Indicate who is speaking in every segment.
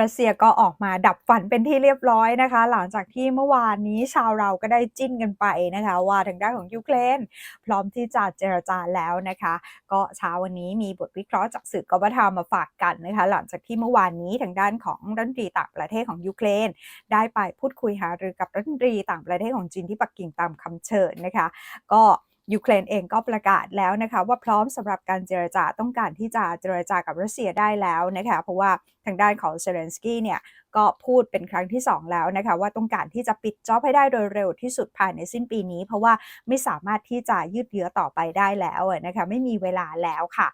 Speaker 1: รัสเซียก็ออกมาดับฝันเป็นที่เรียบร้อยนะคะ หลังจากที่เมื่อวานนี้ชาวเราก็ได้จิ้นกันไปนะคะ ว่าทางด้านของยูเครนพร้อมที่จะเจรจาแล้วนะคะ ก็เช้าวันนี้มีบทวิเคราะห์จากสื่อกบฏมาฝากกันนะคะ หลังจากที่เมื่อวานนี้ทางด้านของรัฐมนตรีต่างประเทศของยูเครน ได้ไปพูดคุยหารือกับรัฐมนตรีต่างประเทศของจีนที่ปักกิ่งตามคำเชิญนะคะ ก็ ยูเครนเองก็ประกาศแล้วนะคะว่าพร้อมสำหรับการเจรจาต้องการที่จะเจรจากับรัสเซียได้แล้วนะคะเพราะว่าทางด้านของเซเลนสกี้เนี่ยก็พูดเป็นครั้งที่ 2 แล้วนะคะว่าต้องการที่จะปิดจ็อบให้ได้โดยเร็วที่สุดภายในสิ้นปีนี้ เพราะว่าไม่สามารถที่จะยืดเยื้อต่อไปได้แล้วนะคะไม่มีเวลาแล้วค่ะ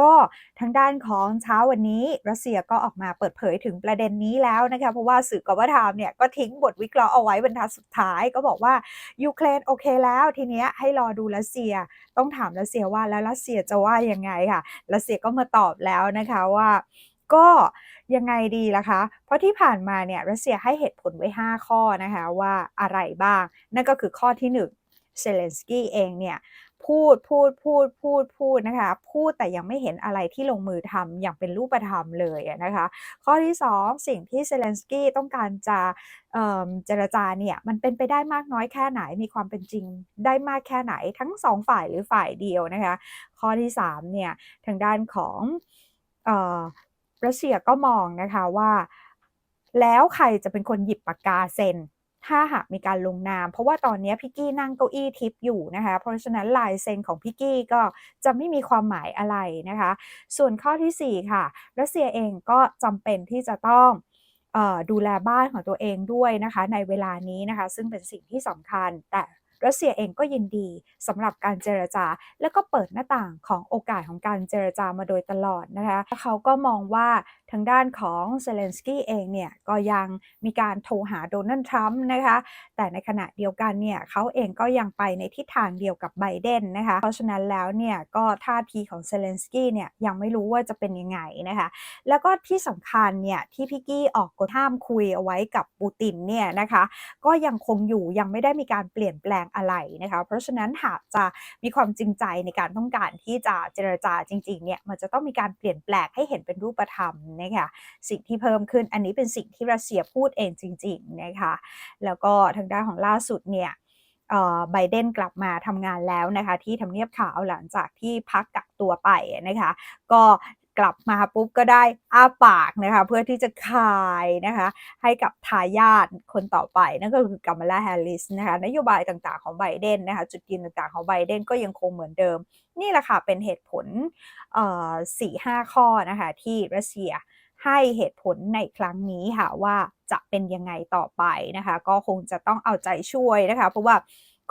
Speaker 1: ก็ทางด้านของเช้าวันนี้ รัสเซียก็ออกมาเปิดเผยถึงประเด็นนี้แล้วนะคะเพราะว่าสื่อกบฏามเนี่ยก็ทิ้งบทวิเคราะห์เอาไว้บรรทัดสุดท้ายก็บอกว่ายูเครนโอเคแล้วทีเนี้ยให้รอดูรัสเซีย ต้องถามรัสเซียว่าแล้วรัสเซียจะว่ายังไงค่ะรัสเซียก็มาตอบแล้วนะคะว่าก็ยังไงดีล่ะคะ เพราะที่ผ่านมาเนี่ยรัสเซียให้เหตุผลไว้ 5 ข้อนะคะว่าอะไรบ้าง นั่นก็คือข้อที่ 1 เซเลนสกี้เองเนี่ย พูดพูดพูดพูดพูดนะคะ พูดแต่ยังไม่เห็นอะไรที่ลงมือทำอย่างเป็นรูปธรรมเลยนะคะ ข้อที่ 2 สิ่งที่เซเลนสกี้ต้องการจะเจรจาเนี่ยมันเป็นไปได้มากน้อยแค่ไหนมีความเป็นจริงได้มากแค่ไหนทั้งสองฝ่ายหรือฝ่ายเดียวนะคะ ข้อที่3เนี่ยทางด้านของรัสเซียก็มองนะคะว่า แล้วใครจะเป็นคนหยิบปากกาเซ็น ถ้าหากมีการลงนาม เพราะว่าตอนนี้พิกี้นั่งเก้าอี้ทิปอยู่นะคะ เพราะฉะนั้นลายเซ็นของพิกี้ก็จะไม่มีความหมายอะไรนะคะ ส่วนข้อที่ 4 ค่ะ รัสเซียเองก็จำเป็นที่จะต้องดูแลบ้านของตัวเองด้วยนะคะ ในเวลานี้นะคะ ซึ่งเป็นสิ่งที่สำคัญแต่ รัสเซียเองก็ยินดีสำหรับการเจรจา แล้วก็เปิดหน้าต่างของโอกาสของการเจรจามาโดยตลอดนะคะเขาก็มองว่าทางด้านของเซเลนสกี้เองเนี่ยก็ยังมีการโทรหาโดนัลด์ทรัมป์นะคะแต่ในขณะเดียวกันเนี่ยเขาเองก็ยังไปในทิศทางเดียวกับไบเดนนะคะเพราะฉะนั้นแล้วเนี่ยก็ท่าทีของเซเลนสกี้เนี่ยยังไม่รู้ว่าจะเป็นยังไงนะคะแล้วก็ที่สำคัญเนี่ยที่พี่กี้ออกกฎห้ามคุยเอาไว้กับปูตินเนี่ยนะคะก็ยังคงอยู่ยังไม่ได้มีการเปลี่ยนแปลงอะไรนะคะ เพราะฉะนั้นหากจะมีความจริงใจในการต้องการที่จะเจรจาจริงๆเนี่ยมันจะต้องมีการเปลี่ยนแปลงให้เห็นเป็นรูปธรรมนะคะสิ่งที่เพิ่มขึ้นอันนี้เป็นสิ่งที่รัสเซียพูดเองจริงๆนะคะแล้วก็ทางด้านของล่าสุดเนี่ยไบเดนกลับมาทำงานแล้วนะคะที่ทำเนียบขาวหลังจากที่พักกักตัวไปนะคะ ก็ กลับมาปุ๊บก็ได้อ้าปากนะคะ เพื่อที่จะคายนะคะ ให้กับทายาทคนต่อไป นั่นก็คือกัมลาแฮร์ริสนะคะนโยบายต่างๆของไบเดนนะคะ จุดยืนต่างๆของไบเดนก็ยังคงเหมือนเดิม นี่แหละค่ะเป็นเหตุผลสี่ห้าข้อนะคะ ที่รัสเซียให้เหตุผลในครั้งนี้ค่ะว่าจะเป็นยังไงต่อไปนะคะ ก็คงจะต้องเอาใจช่วยนะคะ เพราะว่า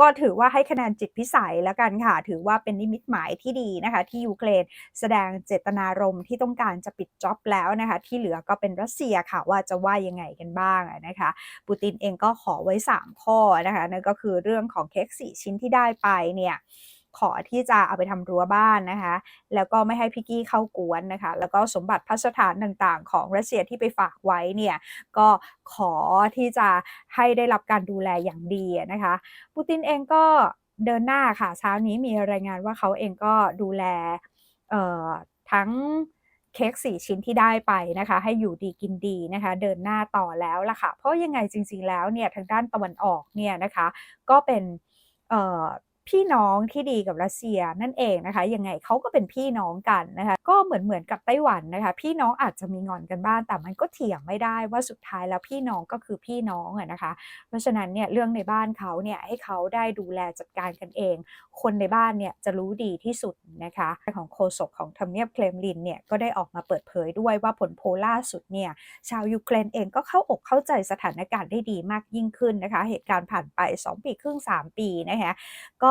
Speaker 1: ก็ถือว่าให้คะแนนจิตพิสัยแล้วกันค่ะ ถือว่าเป็นนิมิตหมายที่ดีนะคะ ที่ยูเครนแสดงเจตนารมณ์ที่ต้องการจะปิดจ็อบแล้วนะคะ ที่เหลือก็เป็นรัสเซียค่ะว่าจะว่ายังไงกันบ้างนะคะ ปูตินเองก็ขอไว้ 3 ข้อนะคะนั่นก็คือเรื่องของเค้กสี่ชิ้นที่ได้ไปเนี่ย ขอที่จะเอาไปทำรั้วบ้านนะคะ แล้วก็ไม่ให้พี่กี้เข้ากวนนะคะ แล้วก็สมบัติพัสถานต่างๆ ของรัสเซียที่ไปฝากไว้เนี่ยก็ขอที่จะให้ได้รับการดูแลอย่างดีนะคะ ปูตินเองก็เดินหน้าค่ะเช้านี้มีรายงานว่าเขาเองก็ดูแลทั้งเค้กสี่ชิ้นที่ได้ไปนะคะ ให้อยู่ดีกินดีนะคะ เดินหน้าต่อแล้วล่ะค่ะ เพราะยังไงจริง ๆแล้วเนี่ยทางด้านตะวันออกเนี่ยนะคะ ก็เป็น พี่น้องที่ดีกับรัสเซียนั่นเองนะคะยังไงเขาก็เป็นพี่น้องกันนะคะก็เหมือนเหมือนกับไต้หวันนะคะ พี่น้องอาจจะมีงอนกันบ้างแต่มันก็เถียงไม่ได้ว่าสุดท้ายแล้วพี่น้องก็คือพี่น้องอะนะคะ เพราะฉะนั้นเนี่ยเรื่องในบ้านเขาเนี่ยให้เขาได้ดูแลจัดการกันเอง คนในบ้านเนี่ยจะรู้ดีที่สุดนะคะของโฆษกของทำเนียบเคลมลินเนี่ยก็ได้ออกมาเปิดเผยด้วยว่าผลโพล่าสุดเนี่ยชาวยูเครนเองก็เข้าอกเข้าใจสถานการณ์ได้ดีมากยิ่งขึ้นนะคะ เหตุการณ์ผ่านไป 2 ปีครึ่ง 3 ปีนะคะก็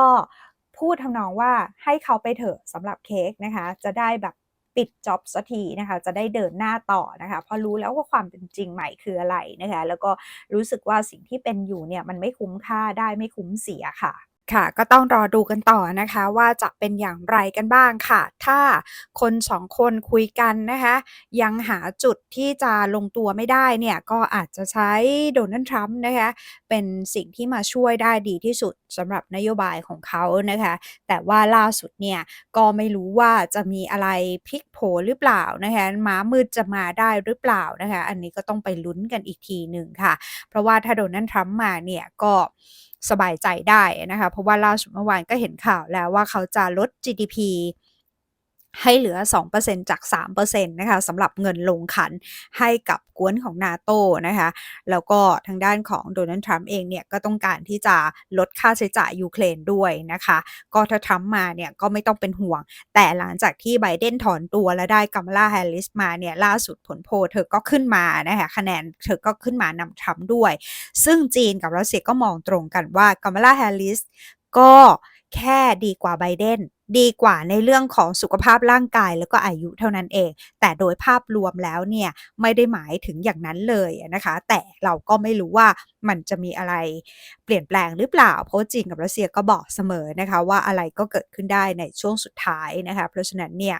Speaker 1: พูดทำนองว่าให้เขาไปเถอะสำหรับเค้กนะคะ จะได้แบบปิดจ็อบสักทีนะคะ จะได้เดินหน้าต่อนะคะ เพราะรู้แล้วว่าความเป็นจริงใหม่คืออะไรนะคะ แล้วก็รู้สึกว่าสิ่งที่เป็นอยู่เนี่ยมันไม่คุ้มค่าได้ไม่คุ้มเสียค่ะ ค่ะ ก็ต้องรอดูกันต่อนะคะว่าจะเป็นอย่างไรกันบ้างค่ะ ถ้าคน2คนคุยกันนะคะ ยังหาจุดที่จะลงตัวไม่ได้เนี่ย ก็อาจจะใช้ Donald Trump นะคะ เป็นสิ่งที่มาช่วยได้ดีที่สุดสำหรับนโยบายของเขานะคะ แต่ว่าล่าสุดเนี่ย ก็ไม่รู้ว่าจะมีอะไรพลิกโผหรือเปล่านะคะม้ามืดจะมาได้หรือเปล่านะคะ อันนี้ก็ต้องไปลุ้นกันอีกทีหนึ่งค่ะ เพราะว่าถ้า Donald Trump มาเนี่ยก็ สบายใจได้นะคะ เพราะว่าล่าสุดเมื่อวานก็เห็นข่าวแล้วว่าเขาจะลด GDP ให้เหลือ 2%จาก 3%นะคะสำหรับเงินลงขันให้กับกวนของ NATO นะคะ แล้วก็ทางด้านของ Donald Trump เองเนี่ย ก็ต้องการที่จะลดค่าใช้จ่ายยูเครนด้วยนะคะ ก็ถ้า Trump มาเนี่ย ก็ไม่ต้องเป็นห่วง แต่หลังจากที่ Biden ถอนตัวและได้ Kamala Harris มาเนี่ย ล่าสุดผลโพลเธอก็ขึ้นมานะคะคะแนนเธอก็ขึ้นมานำ Trump ด้วย ซึ่งจีนกับรัสเซียก็มองตรงกันว่า Kamala Harris ก็แค่ดีกว่า Biden ดี ดีกว่าในเรื่องของสุขภาพร่างกายแล้วก็อายุเท่านั้นเอง แต่โดยภาพรวมแล้วเนี่ยไม่ได้หมายถึงอย่างนั้นเลยนะคะ แต่เราก็ไม่รู้ว่ามันจะมีอะไรเปลี่ยนแปลงหรือเปล่า เพราะจีนกับรัสเซียก็บอกเสมอนะคะ ว่าอะไรก็เกิดขึ้นได้ในช่วงสุดท้ายนะคะ เพราะฉะนั้นเนี่ย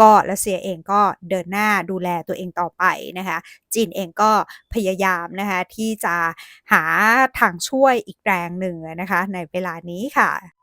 Speaker 1: ก็รัสเซียเองก็เดินหน้าดูแลตัวเองต่อไปนะคะ จีนเองก็พยายามนะคะที่จะหาทางช่วยอีกแรงหนึ่งนะคะในเวลานี้ค่ะ